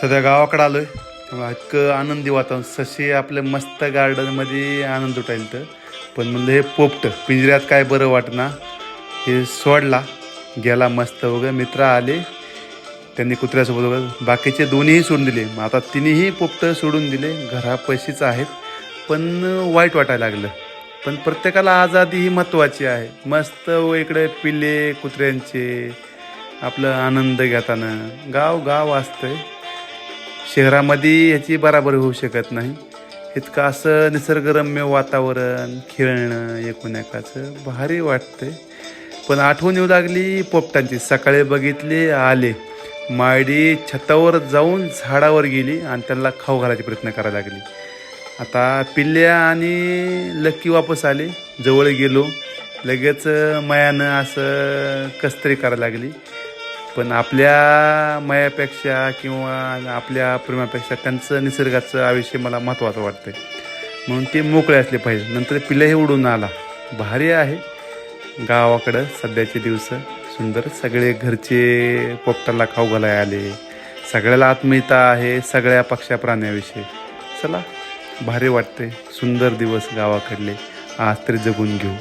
सध्या गावाकडे आलोय. त्यामुळे इतकं आनंदी वातावरण. सशी आपल्या मस्त गार्डनमध्ये आनंद उठायला तर पण म्हणलं हे पोपट पिंजऱ्यात काय बरं वाटना हे सोडला. गेला मस्त वगैरे. मित्र आले. त्यांनी कुत्र्यासोबत वगैरे बाकीचे दोन्हीही सोडून दिले. मग आता तिन्हीही पोपटं सोडून दिले. घरापैशीच आहेत. पण वाईट वाटायला लागलं. पण प्रत्येकाला आझादी ही महत्त्वाची आहे. मस्त व इकडे पिल्ले कुत्र्यांचे आपलं आनंद घेताना. गाव गाव असतंय. शहरामध्ये ह्याची बराबर होऊ शकत नाही. इतकं असं निसर्गरम्य वातावरण खेळणं एकूण एकाचं भारी वाटतंय. पण आठवण येऊ लागली पोपटांची. सकाळी बघितले आले. मायडी छतावर जाऊन झाडावर गेली आणि त्यांना खाऊ घालायचे प्रयत्न करायला लागली. आता पिल्ल्या आणि लक्की वापस आले. जवळ गेलो. लगेच मायानं असं कस्तरी करायला लागली. पण आपल्या मायापेक्षा किंवा आपल्या प्रेमापेक्षा त्यांचं निसर्गाचं आयुष्य मला महत्त्वाचं वाटतं म्हणून ते मोकळे असले पाहिजे. नंतर पिलंही उडून आला. भारी आहे. गावाकडं सध्याचे दिवस सुंदर. सगळे घरचे पोपटाला खाऊ घालाय आले. सगळ्याला आत्मीयता आहे. सगळ्या पक्षा प्राण्याविषयी. चला भारी वाटते सुंदर दिवस गावाकडले. आज तरी जगून घेऊ.